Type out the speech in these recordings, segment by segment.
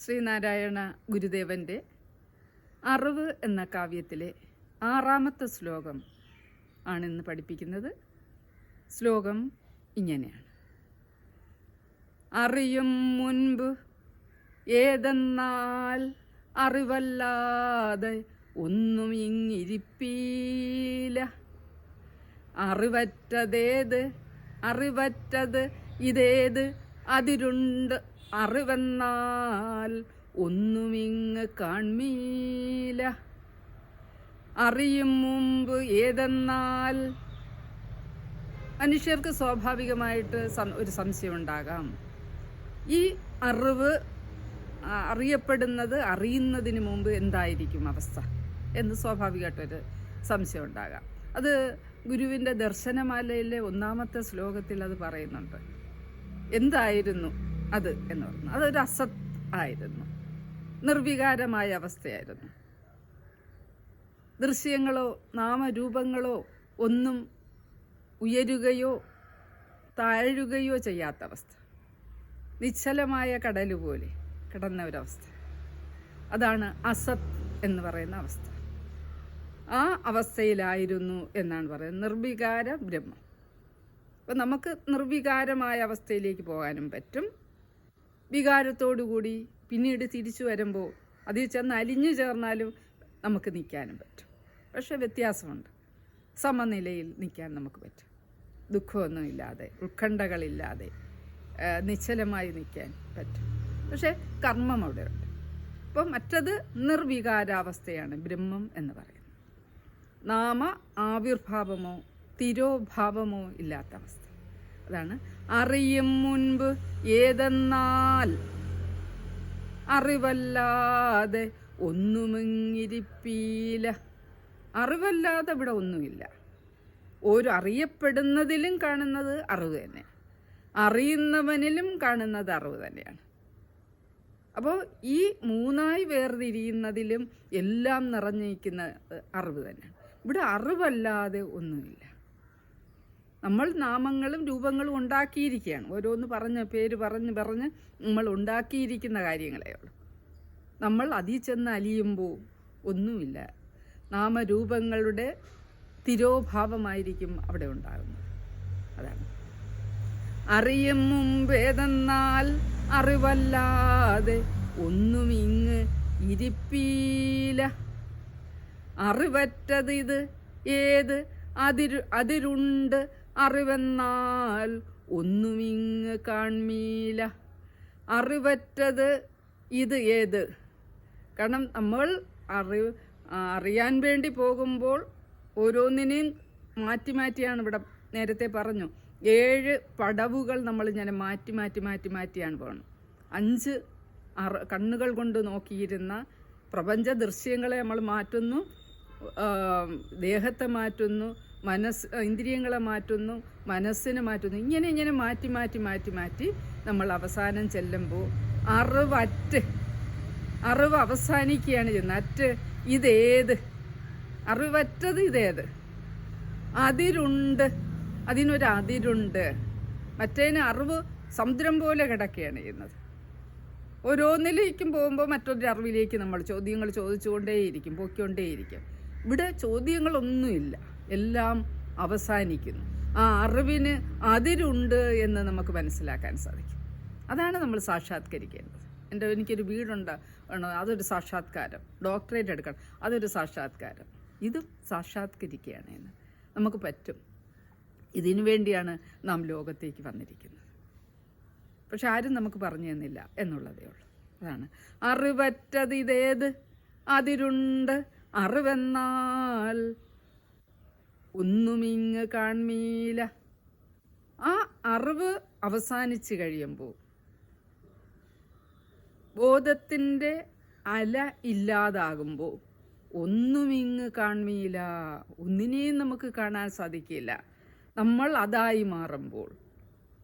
ശ്രീനാരായണ ഗുരുദേവന്റെ അറിവ് എന്ന കാവ്യത്തിലെ ആറാമത്തെ ശ്ലോകം ആണ് ഇന്ന് പഠിപ്പിക്കുന്നത്. ശ്ലോകം ഇങ്ങനെയാണ്. അറിയും മുൻപ് ഏതെന്നാൽ അറിവല്ലാതെ ഒന്നും ഇങ്ങിരിപ്പീല. അറിവറ്റതേത് അറിവറ്റത് ഇതേത് അതിരുണ്ട് അറിവെന്നാൽ ഒന്നുമിങ്ങ് കാൺമീല. അറിയും മുമ്പ് ഏതെന്നാൽ മനുഷ്യർക്ക് സ്വാഭാവികമായിട്ട് ഒരു സംശയം ഉണ്ടാകാം ഈ അറിവ് അറിയപ്പെടുന്നത് അറിയുന്നതിന് മുമ്പ് എന്തായിരിക്കും അവസ്ഥ എന്ന് സ്വാഭാവികമായിട്ടൊരു സംശയം ഉണ്ടാകാം അത് ഗുരുവിന്റെ ദർശനമാലയിലെ ഒന്നാമത്തെ ശ്ലോകത്തിൽ അത് പറയുന്നുണ്ട്. എന്തായിരുന്നു? അത് എന്ന് പറഞ്ഞു. അതൊരു അസത് ആയിരുന്നു. നിർവികാരമായ അവസ്ഥയായിരുന്നു. ദൃശ്യങ്ങളോ നാമരൂപങ്ങളോ ഒന്നും ഉയരുകയോ താഴുകയോ ചെയ്യാത്ത അവസ്ഥ. നിശ്ചലമായ കടൽ പോലെ കിടന്ന ഒരവസ്ഥ. അതാണ് അസത് എന്ന് പറയുന്ന അവസ്ഥ. ആ അവസ്ഥയിലായിരുന്നു എന്നാണ് പറയുന്നത്. നിർവികാര ബ്രഹ്മം. അപ്പം നമുക്ക് നിർവികാരമായ അവസ്ഥയിലേക്ക് പോകാനും പറ്റും. വികാരത്തോടു കൂടി പിന്നീട് തിരിച്ചു വരുമ്പോൾ അതിൽ ചെന്ന് അലിഞ്ഞു ചേർന്നാലും നമുക്ക് നിൽക്കാനും പറ്റും. പക്ഷെ വ്യത്യാസമുണ്ട്. സമനിലയിൽ നിൽക്കാൻ നമുക്ക് പറ്റും. ദുഃഖമൊന്നുമില്ലാതെ ഉത്കണ്ഠകളില്ലാതെ നിശ്ചലമായി നിൽക്കാൻ പറ്റും. പക്ഷേ കർമ്മം അവിടെ ഉണ്ട്. അപ്പം മറ്റത് നിർവികാരാവസ്ഥയാണ് ബ്രഹ്മം എന്ന് പറയുന്നത്. നാമ ആവിർഭാവമോ തിരോഭാവമോ ഇല്ലാത്ത അവസ്ഥ. അതാണ് അറിയും മുൻപ് ഏതെന്നാൽ അറിവല്ലാതെ ഒന്നുമിങ്ങിരിപ്പീല. അറിവല്ലാതെ ഇവിടെ ഒന്നുമില്ല. ഒരു അറിയപ്പെടുന്നതിലും കാണുന്നത് അറിവ് തന്നെ. അറിയുന്നവനിലും കാണുന്നത് അറിവ് തന്നെയാണ്. അപ്പോൾ ഈ മൂന്നായി വേർതിരിയുന്നതിലും എല്ലാം നിറഞ്ഞിരിക്കുന്ന അറിവ് തന്നെയാണ്. ഇവിടെ അറിവല്ലാതെ ഒന്നുമില്ല. നമ്മൾ നാമങ്ങളും രൂപങ്ങളും ഉണ്ടാക്കിയിരിക്കുകയാണ്. ഓരോന്ന് പറഞ്ഞ് പേര് പറഞ്ഞ് പറഞ്ഞ് നമ്മൾ ഉണ്ടാക്കിയിരിക്കുന്ന കാര്യങ്ങളേ ഉള്ളൂ. നമ്മൾ അതിൽ ചെന്ന് അലിയുമ്പോൾ ഒന്നുമില്ല. നാമരൂപങ്ങളുടെ തിരോഭാവമായിരിക്കും അവിടെ ഉണ്ടാകുന്നത്. അതാണ്. അറിയും മുമ്പേതെന്നാൽ അറിവല്ലാതെ ഒന്നും ഇങ്ങ് ഇരിപ്പീല. അറിവറ്റത് ഇത് ഏത്? അതിരു അതിരുണ്ട് അറിവെന്നാൽ ഒന്നുമിങ്ങ് കാൺമീല. അറിവറ്റത് ഇത് ഏത്? കാരണം നമ്മൾ അറിവ് അറിയാൻ വേണ്ടി പോകുമ്പോൾ ഓരോന്നിനെയും മാറ്റി മാറ്റിയാണ് ഇവിടെ നേരത്തെ പറഞ്ഞു. ഏഴ് പടവുകൾ നമ്മൾ ഇങ്ങനെ മാറ്റി മാറ്റി മാറ്റി മാറ്റിയാണ് പോകുന്നത് അഞ്ച് അറ കണ്ണുകൾ കൊണ്ട് നോക്കിയിരുന്ന പ്രപഞ്ച ദൃശ്യങ്ങളെ നമ്മൾ മാറ്റുന്നു ദേഹത്തെ മാറ്റുന്നു മനസ്സ് ഇന്ദ്രിയങ്ങളെ മാറ്റുന്നു മനസ്സിനെ മാറ്റുന്നു. ഇങ്ങനെ ഇങ്ങനെ മാറ്റി മാറ്റി മാറ്റി മാറ്റി നമ്മൾ അവസാനം ചെല്ലുമ്പോൾ അറിവറ്റ് അറിവ് അവസാനിക്കുകയാണ് ചെയ്യുന്നത്. അറ്റ് ഇതേത്? അറിവറ്റത് ഇതേത്? അതിരുണ്ട് അതിനൊരു അതിരുണ്ട്. മറ്റേതിന് അറിവ് സമുദ്രം പോലെ കിടക്കുകയാണ് ചെയ്യുന്നത്. ഓരോന്നിലേക്കും പോകുമ്പോൾ മറ്റൊരു അറിവിലേക്ക് നമ്മൾ ചോദ്യങ്ങൾ ചോദിച്ചുകൊണ്ടേയിരിക്കും പൊയ്ക്കൊണ്ടേയിരിക്കും. ഇവിടെ ചോദ്യങ്ങളൊന്നുമില്ല. എല്ലാം അവസാനിക്കുന്നു. ആ അറിവിന് അതിരുണ്ട് എന്ന് നമുക്ക് മനസ്സിലാക്കാൻ സാധിക്കും. അതാണ് നമ്മൾ സാക്ഷാത്കരിക്കേണ്ടത്. എന്റെ എനിക്കൊരു വീടുണ്ട് അതൊരു സാക്ഷാത്കാരം. ഡോക്ടറേറ്റ് എടുക്കണം അതൊരു സാക്ഷാത്കാരം. ഇതും സാക്ഷാത്കരിക്കുകയാണ് എന്ന് നമുക്ക് പറ്റും. ഇതിനു വേണ്ടിയാണ് നാം ലോകത്തേക്ക് വന്നിരിക്കുന്നത്. പക്ഷെ ആരും നമുക്ക് പറഞ്ഞു തന്നില്ല എന്നുള്ളതേ ഉള്ളൂ. അതാണ്. അറിവറ്റത് ഇതേത്? അതിരുണ്ട്. അറിവെന്നാൽ ഒന്നുമിങ്ങ് കാൺമീല. ആ അറിവ് അവസാനിച്ചു കഴിയുമ്പോൾ ബോധത്തിന്റെ അല ഇല്ലാതാകുമ്പോൾ ഒന്നുമിങ്ങ് കാൺമീല. ഒന്നിനെയും നമുക്ക് കാണാൻ സാധിക്കില്ല. നമ്മൾ അതായി മാറുമ്പോൾ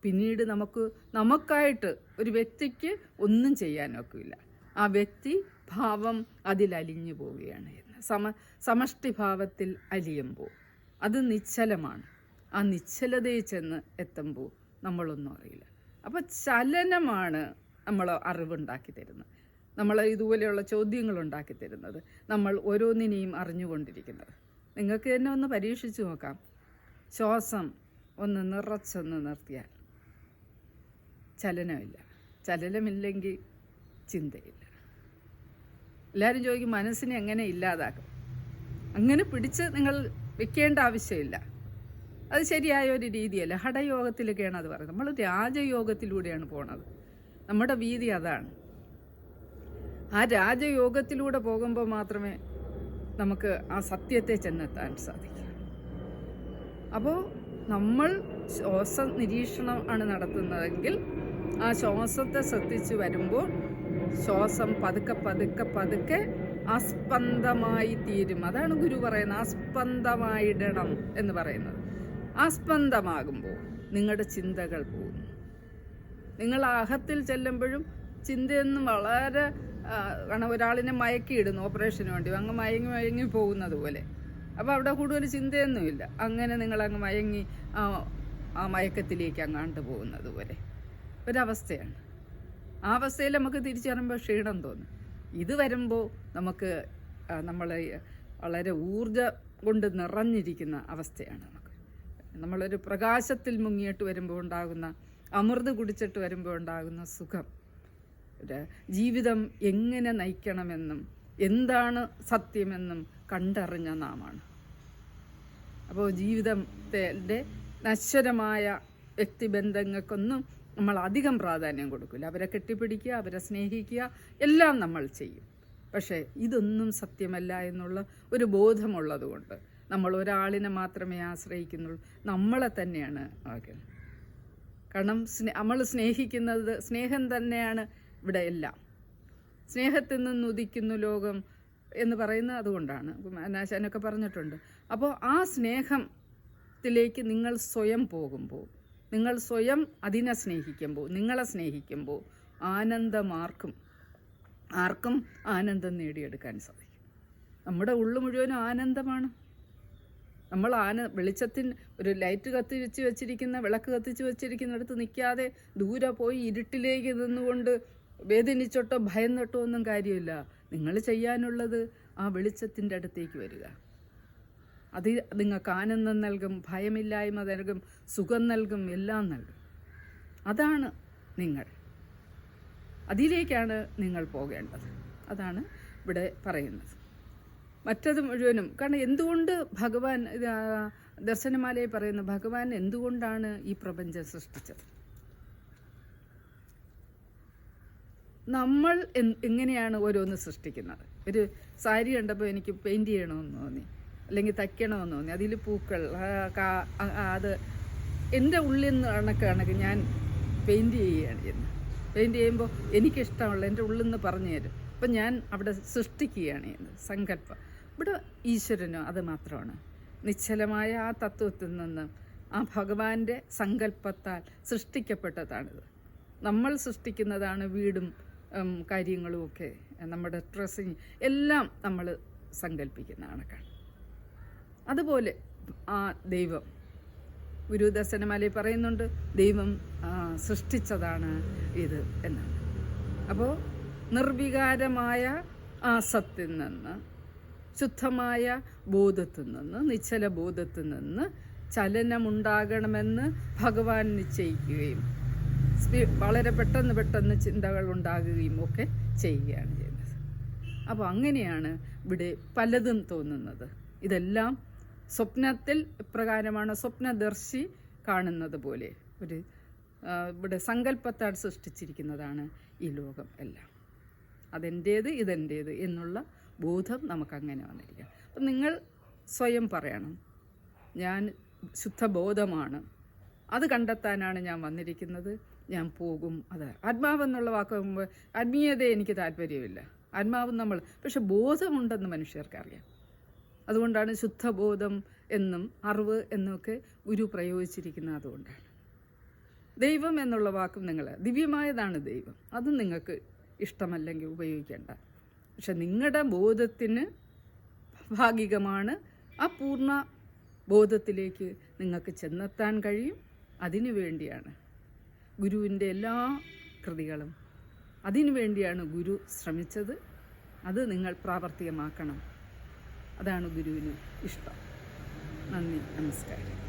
പിന്നീട് നമുക്ക് നമുക്കായിട്ട് ഒരു വ്യക്തിക്ക് ഒന്നും ചെയ്യാൻ ഒക്കില്ല ആ വ്യക്തി ഭാവം അതിലലിഞ്ഞു പോവുകയാണ് സമ സമഷ്ടിഭാവത്തിൽ അലിയുമ്പോൾ അത് നിശ്ചലമാണ്. ആ നിശ്ചലതയിൽ ചെന്ന് എത്തുമ്പോൾ നമ്മളൊന്നും അറിയില്ല. അപ്പോൾ ചലനമാണ് നമ്മൾ അറിവുണ്ടാക്കി തരുന്നത്. നമ്മൾ ഇതുപോലെയുള്ള ചോദ്യങ്ങൾ ഉണ്ടാക്കി തരുന്നത്. നമ്മൾ ഓരോന്നിനെയും അറിഞ്ഞുകൊണ്ടിരിക്കുന്നത്. നിങ്ങൾക്ക് തന്നെ ഒന്ന് പരീക്ഷിച്ച് നോക്കാം. ശ്വാസം ഒന്ന് നിറച്ചൊന്ന് നിർത്തിയാൽ ചലനമില്ല. ചലനമില്ലെങ്കിൽ ചിന്തയില്ല. എല്ലാവരും ചോദിക്കും മനസ്സിനെ എങ്ങനെ ഇല്ലാതാക്കും? അങ്ങനെ പിടിച്ച് നിങ്ങൾ വെക്കേണ്ട ആവശ്യമില്ല. അത് ശരിയായ ഒരു രീതിയല്ല. ഹഠയോഗത്തിലൊക്കെയാണ് അത് പറയുന്നത്. നമ്മൾ രാജയോഗത്തിലൂടെയാണ് പോണത്. നമ്മുടെ വീതി അതാണ്. ആ രാജയോഗത്തിലൂടെ പോകുമ്പോൾ മാത്രമേ നമുക്ക് ആ സത്യത്തെ ചെന്നെത്താൻ സാധിക്കൂ. അപ്പോൾ നമ്മൾ ശ്വാസ നിരീക്ഷണം ആണ് നടത്തുന്നതെങ്കിൽ ആ ശ്വാസത്തെ ശ്രദ്ധിച്ച് വരുമ്പോൾ ശ്വാസം പതുക്കെ പതുക്കെ പതുക്കെ അസ്പന്ദമായി തീരും. അതാണ് ഗുരു പറയുന്നത്. അസ്പന്ദമായിടണം എന്ന് പറയുന്നത്. അസ്പന്ദമാകുമ്പോൾ നിങ്ങളുടെ ചിന്തകൾ പോകുന്നു. നിങ്ങൾ അഹത്തിൽ ചെല്ലുമ്പോഴും ചിന്തയൊന്നും വളരെ കാരണം ഒരാളിനെ മയക്കിയിടുന്നു ഓപ്പറേഷന് വേണ്ടി. അങ്ങ് മയങ്ങി മയങ്ങി പോകുന്നത് പോലെ. അപ്പോൾ അവിടെ കൂടുതൽ ചിന്തയൊന്നുമില്ല. അങ്ങനെ നിങ്ങളങ്ങ് മയങ്ങി ആ മയക്കത്തിലേക്ക് അങ്ങാണ്ട് പോകുന്നത് പോലെ. ഒരവസ്ഥയാണ്. ആ അവസ്ഥയിൽ നമുക്ക് തിരിച്ചറിയുമ്പോൾ ക്ഷീണം തോന്നും. ഇത് വരുമ്പോൾ നമുക്ക് നമ്മൾ വളരെ ഊർജ കൊണ്ട് നിറഞ്ഞിരിക്കുന്ന അവസ്ഥയാണ് നമുക്ക്. നമ്മളൊരു പ്രകാശത്തിൽ മുങ്ങിയിട്ട് വരുമ്പോൾ ഉണ്ടാകുന്ന അമൃത് കുടിച്ചിട്ട് വരുമ്പോൾ ഉണ്ടാകുന്ന സുഖം. ജീവിതം എങ്ങനെ നയിക്കണമെന്നും എന്താണ് സത്യമെന്നും കണ്ടറിഞ്ഞ നാമാണ്. അപ്പോൾ ജീവിതത്തിന്റെ നശ്വരമായ വ്യക്തിബന്ധങ്ങൾക്കൊന്നും നമ്മൾ അധികം പ്രാധാന്യം കൊടുക്കില്ല അവരെ കെട്ടിപ്പിടിക്കുക അവരെ സ്നേഹിക്കുക എല്ലാം നമ്മൾ ചെയ്യും. പക്ഷേ ഇതൊന്നും സത്യമല്ല എന്നുള്ള ഒരു ബോധമുള്ളതുകൊണ്ട് നമ്മൾ ഒരാളിനെ മാത്രമേ ആശ്രയിക്കുന്നുള്ളൂ. നമ്മളെ തന്നെയാണ് ആകുന്നത് കാരണം സ്നേ നമ്മൾ സ്നേഹിക്കുന്നത് സ്നേഹം തന്നെയാണ് ഇവിടെ എല്ലാം. സ്നേഹത്തിൽ നിന്ന് ഉദിക്കുന്നു ലോകം എന്ന് പറയുന്നത് അതുകൊണ്ടാണ്. അനാശാനൊക്കെ പറഞ്ഞിട്ടുണ്ട്. അപ്പോൾ ആ സ്നേഹത്തിലേക്ക് നിങ്ങൾ സ്വയം പോകുമ്പോൾ നിങ്ങൾ സ്വയം അതിനെ സ്നേഹിക്കുമ്പോൾ നിങ്ങളെ സ്നേഹിക്കുമ്പോൾ ആനന്ദമാർക്കും ആർക്കും ആനന്ദം നേടിയെടുക്കാൻ സാധിക്കും. നമ്മുടെ ഉള്ളു മുഴുവനും ആനന്ദമാണ്. നമ്മൾ ആന വെളിച്ചത്തിന് ഒരു ലൈറ്റ് കത്തിച്ച് വെച്ചിരിക്കുന്ന വിളക്ക് കത്തിച്ച് വെച്ചിരിക്കുന്നിടത്ത് നിൽക്കാതെ ദൂരെ പോയി ഇരുട്ടിലേക്ക് നിന്നുകൊണ്ട് വേദനിച്ചോട്ടോ ഭയന്നിട്ടോ ഒന്നും കാര്യമില്ല. നിങ്ങൾ ചെയ്യാനുള്ളത് ആ വെളിച്ചത്തിന്റെ അടുത്തേക്ക് വരിക. അത് നിങ്ങൾക്ക് ആനന്ദം നൽകും ഭയമില്ലായ്മ നൽകും സുഖം നൽകും എല്ലാം നൽകും. അതാണ് നിങ്ങൾ. അതിലേക്കാണ് നിങ്ങൾ പോകേണ്ടത്. അതാണ് ഇവിടെ പറയുന്നത്. മറ്റത് മുഴുവനും കാരണം എന്തുകൊണ്ട് ഭഗവാൻ ദർശനമാലയെ പറയുന്നു ഭഗവാൻ എന്തുകൊണ്ടാണ് ഈ പ്രപഞ്ചം സൃഷ്ടിച്ചത്? നമ്മൾ എങ്ങനെയാണ് ഓരോന്ന് സൃഷ്ടിക്കുന്നത്? ഒരു സാരി കണ്ടപ്പോൾ എനിക്ക് പെയിന്റ് ചെയ്യണമെന്ന് തോന്നി. അല്ലെങ്കിൽ തയ്ക്കണമെന്ന് തോന്നി. അതിൽ പൂക്കൾ അത് എന്റെ ഉള്ളിൽ നിന്ന് കണക്ക് ഞാൻ പെയിന്റ് ചെയ്യുകയാണ് ചെയ്യുന്നത്. പെയിന്റ് ചെയ്യുമ്പോൾ എനിക്കിഷ്ടമുള്ള എന്റെ ഉള്ളിൽ നിന്ന് പറഞ്ഞു തരും. അപ്പം ഞാൻ അവിടെ സൃഷ്ടിക്കുകയാണ് ചെയ്യുന്നത്. സങ്കല്പം. ഇവിടെ ഈശ്വരനോ അത് മാത്രമാണ്. നിശ്ചലമായ ആ തത്വത്തിൽ നിന്ന് ആ ഭഗവാന്റെ സങ്കല്പത്താൽ സൃഷ്ടിക്കപ്പെട്ടതാണിത്. നമ്മൾ സൃഷ്ടിക്കുന്നതാണ് വീടും കാര്യങ്ങളുമൊക്കെ നമ്മുടെ ഡ്രസ്സിങ് എല്ലാം നമ്മൾ സങ്കല്പിക്കുന്ന കണക്കാണ്. അതുപോലെ ആ ദൈവം. ഗുരുദർശനമാലയിൽ പറയുന്നുണ്ട് ദൈവം സൃഷ്ടിച്ചതാണ് ഇത് എന്നാണ്. അപ്പോൾ നിർവികാരമായ ആ സത്തിൽ നിന്ന് ശുദ്ധമായ ബോധത്തിൽ നിന്ന് നിശ്ചല ബോധത്തിൽ നിന്ന് ചലനമുണ്ടാകണമെന്ന് ഭഗവാൻ നിശ്ചയിക്കുകയും വളരെ പെട്ടെന്ന് പെട്ടെന്ന് ചിന്തകൾ ഉണ്ടാകുകയും ഒക്കെ ചെയ്യുകയാണ് ചെയ്യുന്നത്. അപ്പോൾ അങ്ങനെയാണ് ഇവിടെ പലതും തോന്നുന്നത്. ഇതെല്ലാം സ്വപ്നത്തിൽ ഇപ്രകാരമാണ് സ്വപ്നദർശി കാണുന്നത് പോലെ ഒരു ഇവിടെ സങ്കല്പത്താൽ സൃഷ്ടിച്ചിരിക്കുന്നതാണ് ഈ ലോകം എല്ലാം. അതെന്റേത് ഇതെന്റേത് എന്നുള്ള ബോധം നമുക്കങ്ങനെ വന്നിരിക്കാം. അപ്പം നിങ്ങൾ സ്വയം പറയണം ഞാൻ ശുദ്ധബോധമാണ് അത് കണ്ടെത്താനാണ് ഞാൻ വന്നിരിക്കുന്നത് ഞാൻ പോകും അത് ആത്മാവെന്നുള്ള വാക്ക് ആത്മീയത എനിക്ക് താല്പര്യമില്ല. ആത്മാവ് നമ്മൾ പക്ഷെ ബോധമുണ്ടെന്ന് മനുഷ്യർക്കറിയാം. അതുകൊണ്ടാണ് ശുദ്ധബോധം എന്നും അറിവ് എന്നൊക്കെ ഗുരു പ്രയോഗിച്ചിരിക്കുന്നത് അതുകൊണ്ടാണ്. ദൈവം എന്നുള്ള വാക്കും നിങ്ങൾ ദിവ്യമായതാണ് ദൈവം. അത് നിങ്ങൾക്ക് ഇഷ്ടമല്ലെങ്കിൽ ഉപയോഗിക്കേണ്ട. പക്ഷെ നിങ്ങളുടെ ബോധത്തിന് ഭാഗികമാണ് ആ പൂർണ ബോധത്തിലേക്ക് നിങ്ങൾക്ക് ചെന്നെത്താൻ കഴിയും. അതിനു വേണ്ടിയാണ് ഗുരുവിന്റെ എല്ലാ കൃതികളും. അതിനു വേണ്ടിയാണ് ഗുരു ശ്രമിച്ചത്. അത് നിങ്ങൾ പ്രാവർത്തികമാക്കണം. അതാണ് ഗുരുവിന് ഇഷ്ടം. നന്ദി നമസ്കാരം.